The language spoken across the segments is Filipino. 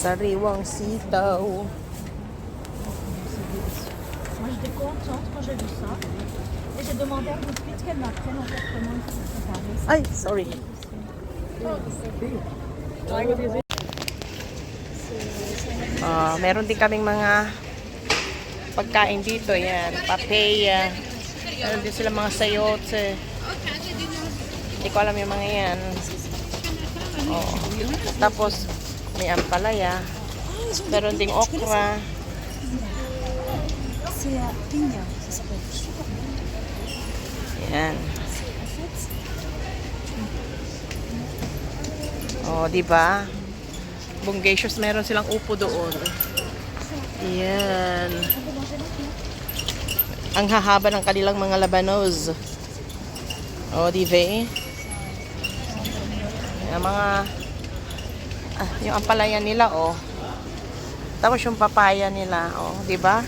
Sariwang sitaw. Moi, j'étais contente quand j'ai vu ça. Et j'ai demandé à mon fils qu'elle m'apprenne en fait comment il faut préparer ça. Ay, sorry. Ah, meron din kaming mga pagkain dito. Yan, papaya. Meron din sila mga sayote. Hindi ko alam yung mga yan. Oh. Tapos, may ampalaya. Meron ding okra. Yan. Oh, di ba? Bungacious, meron silang upo doon. Yan. Ang hahaba ng kanilang mga labanos. Oh, di ba? Yung mga ah, yung ampalaya nila, oh. Tapos yung papaya nila, oh, di ba?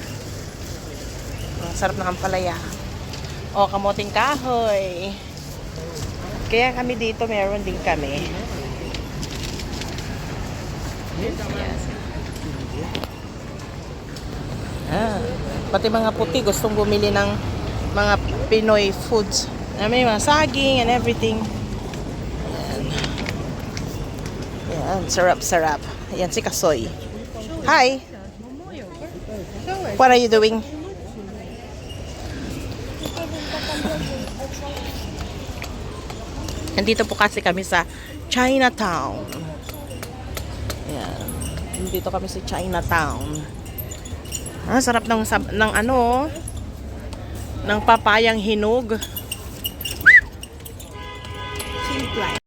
Ang sarap ng ampalaya. O, kamoting kahoy. Kaya kami dito, meron din kami. Yan. Ah, pati mga puti gustong bumili ng mga Pinoy foods. Na may mga saging and everything. Ayan, sarap-sarap. Ayan, si Kasoy. Hi! What are you doing? Nandito po kasi kami sa Chinatown. Ayan. Nandito kami sa Chinatown. Ah, sarap ng, ng ano, ng papayang hinog. Simple.